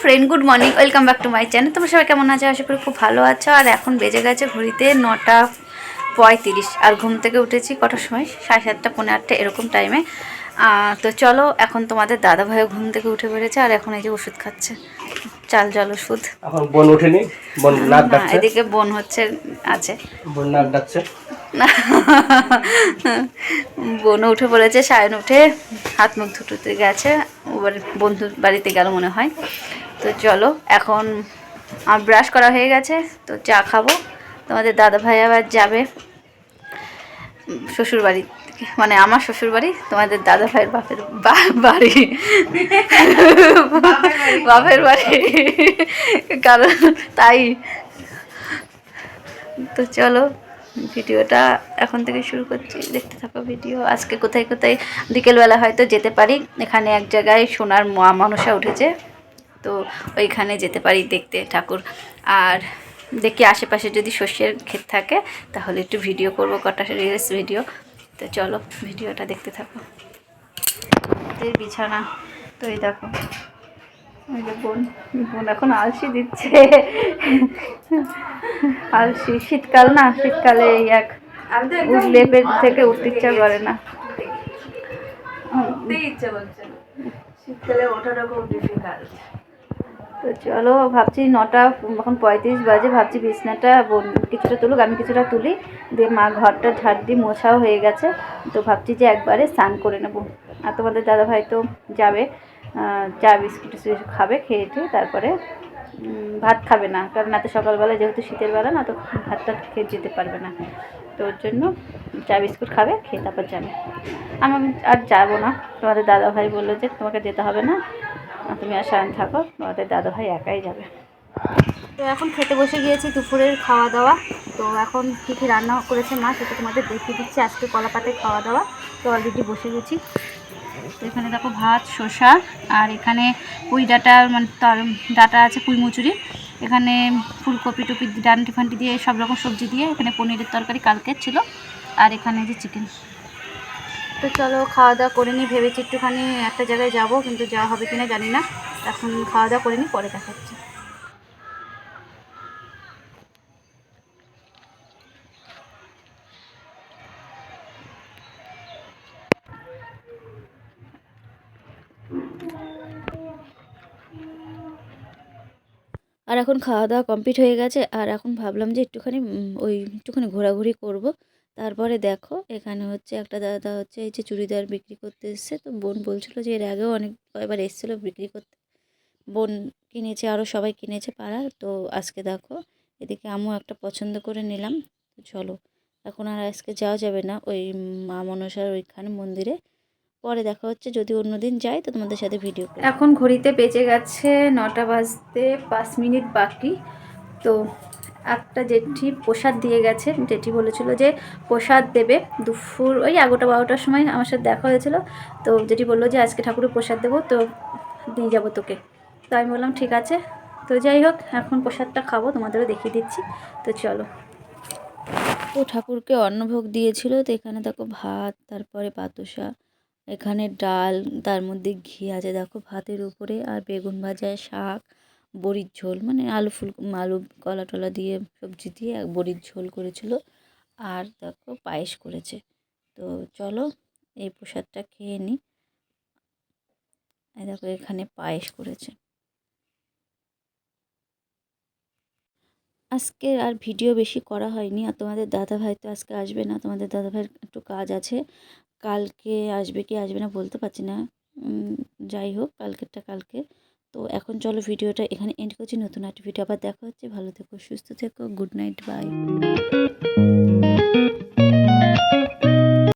Friend good morning welcome back to my channel তোমরা সবাই কেমন আছো? আশা করি খুব ভালো আছো। আর এখন বেজে গেছে ঘড়িতে নটা পঁয়ত্রিশ আর ঘুম থেকে উঠেছি কটার সময়? সাড়ে সাতটা পনেরো আটটা এরকম টাইমে তো চলো এখন তোমাদের দাদা ভাইও ঘুম থেকে উঠে পড়েছে আর এখন এই যে ওষুধ খাচ্ছে। চাল জল ওষুধ। বোন ওঠেনি বোন নাক ডাকছে। এদিকে বোন হচ্ছে আছে। বোন নাক ডাকছে। না বোনও উঠে পড়েছে সায়ন উঠে হাত মুখ ধুটুতে গেছে ওবার বন্ধুর বাড়িতে গেল মনে হয়। তো চলো, এখন আমার ব্রাশ করা হয়ে গেছে, তো চা খাব। তোমাদের দাদা ভাই আবার যাবে শ্বশুর বাড়ি মানে আমার শ্বশুর বাড়ি তোমাদের দাদা ভাইয়ের বাপের বাড়ি। বাপের বাড়ি। কারণ তাই। তো চলো, ভিডিওটা এখন থেকে শুরু করছি। দেখতে থাকো ভিডিও। আজকে কোথায় কোথায়? বিকেলবেলা হয়তো যেতে পারি। এখানে এক জায়গায় সোনার মা উঠেছে। তো ওইখানে যেতে পারি দেখতে ঠাকুর। আর দেখি আশেপাশে যদি শস্যের ক্ষেত থাকে তাহলে একটু ভিডিও করব কটা রিলস ভিডিও তো চলো ভিডিওটা দেখতে থাকো। এই বিছানা তো এই দেখো। ওই যে বোন বোন এখন আলসি দিচ্ছে। আলসি। শীতকাল না শীতকালে এই এক উঠলে বেড থেকে উঠতে ইচ্ছা করে না। শীতকালে ওঠাটা খুব ডিফিকাল্ট তো চলো, ভাবছি নটা, এখন পঁয়ত্রিশ বাজে, ভাবছি বিছনাটা কিছুটা তুলুক, আমি কিছুটা তুলি, দিয়ে মা ঘরটা ঝাড় দিয়ে মোছাও হয়ে গেছে। তো ভাবছি যে একবারে স্নান করে নেব। আর তোমাদের দাদা ভাই তো যাবে চা, বিস্কুট খাবে, খেয়ে টেয়ে তারপরে ভাত খাবে না। কারণ এত সকালবেলা, যেহেতু শীতের বেলা, না তো ভাতটা খেয়ে যেতে পারবে না। তো ওর জন্য চা, বিস্কুট খাবে, খেয়ে তারপর যাবে। আমি আর যাব না। তোমাদের দাদা ভাই বলল যে তোমাকে যেতে হবে না। তুমি আর সায়ন থাকো, তোমাদের দাদা ভাই একাই যাবে। তো এখন খেতে বসে গিয়েছি দুপুরের খাওয়া দাওয়া তো এখন কী কী রান্না করেছে মা সেটা তোমাদের দেখিয়ে দিচ্ছি। আজকে কলা পাতে খাওয়া দাওয়া তো অলরেডি বসে গেছি। তো এখানে দেখো ভাত, শসা আর এখানে পুঁই ডাটা মানে তার ডাটা আছে পুঁই মুচুরি। এখানে ফুলকপি টুপি ডান্টি ফান্টি দিয়ে সব রকম সবজি দিয়ে এখানে পনিরের তরকারি কালকের ছিল। আর এখানে যে চিকেন তো চলো খাওয়া দাওয়া করে নিই। ভেবেছি একটুখানি একটা জায়গায় যাব, কিন্তু যাওয়া হবে কিনা জানি না। এখন খাওয়া দাওয়া করে নিই, পরে দেখাচ্ছি। আর এখন খাওয়া দাওয়া কমপ্লিট হয়ে গেছে, আর এখন ভাবলাম যে একটুখানি ওই একটুখানি ঘোরাঘুরি করব। তারপরে দেখো, এখানে হচ্ছে একটা দাদা হচ্ছে এই যে চুড়িদার বিক্রি করতে এসছে। তো বোন বলছিল যে এর আগেও অনেক কয়েকবার এসেছিল বিক্রি করতে। বোন কিনেছে আরও সবাই কিনেছে পাড়ার। তো আজকে দেখো, এদিকে আমিও একটা পছন্দ করে নিলাম। তো চলো, এখন আর আজকে যাওয়া যাবে না ওই মা মনসার ওইখানে মন্দিরে। পরে দেখা হচ্ছে, যদি অন্য দিন যাই তো তোমাদের সাথে ভিডিও এখন ঘড়িতে বেঁচে গেছে নটা বাজতে পাঁচ মিনিট বাকি। তো একটা জেঠি প্রসাদ দিয়ে গেছে। জেঠি বলেছিল যে প্রসাদ দেবে। দুপুর ওই এগারোটা, বারোটার সময় আমার সাথে দেখা হয়েছিল। তো জেঠি বলল যে আজকে ঠাকুরের প্রসাদ দেবো, তো দিয়ে যাব তোকে। তো আমি বললাম, ঠিক আছে। তো যাই হোক, এখন প্রসাদটা খাব, তোমাদেরও দেখিয়ে দিচ্ছি। তো চলো। তো ঠাকুরকে অন্নভোগ দিয়েছিল। তো এখানে দেখো ভাত, তারপরে পাতসা এখানে ডাল, তার মধ্যে ঘি আছে। দেখো ভাতের উপরে, আর বেগুন ভাজা, শাক বড়ির ঝোল মানে আলু ফুল, আলু কলা টলা দিয়ে সবজি দিয়ে এক বড়ির ঝোল করেছিল। আর দেখো পায়েস করেছে। তো চলো এই প্রসাদটা খেয়ে নিই দেখো এখানে পায়েস করেছে। আজকে আর ভিডিও বেশি করা হয়নি। আর তোমাদের দাদা ভাই তো আজকে আসবে না। তোমাদের দাদা ভাইয়ের একটু কাজ আছে। কালকে আসবে কি আসবে না বলতে পারছি না। যাই হোক, কালকেরটা কালকে। তো এখন চলো ভিডিওটা এখানে এন্ড করছি। নতুন একটা ভিডিও আবার দেখা হচ্ছে। ভালো থেকো, সুস্থ থেকো গুড নাইট বাই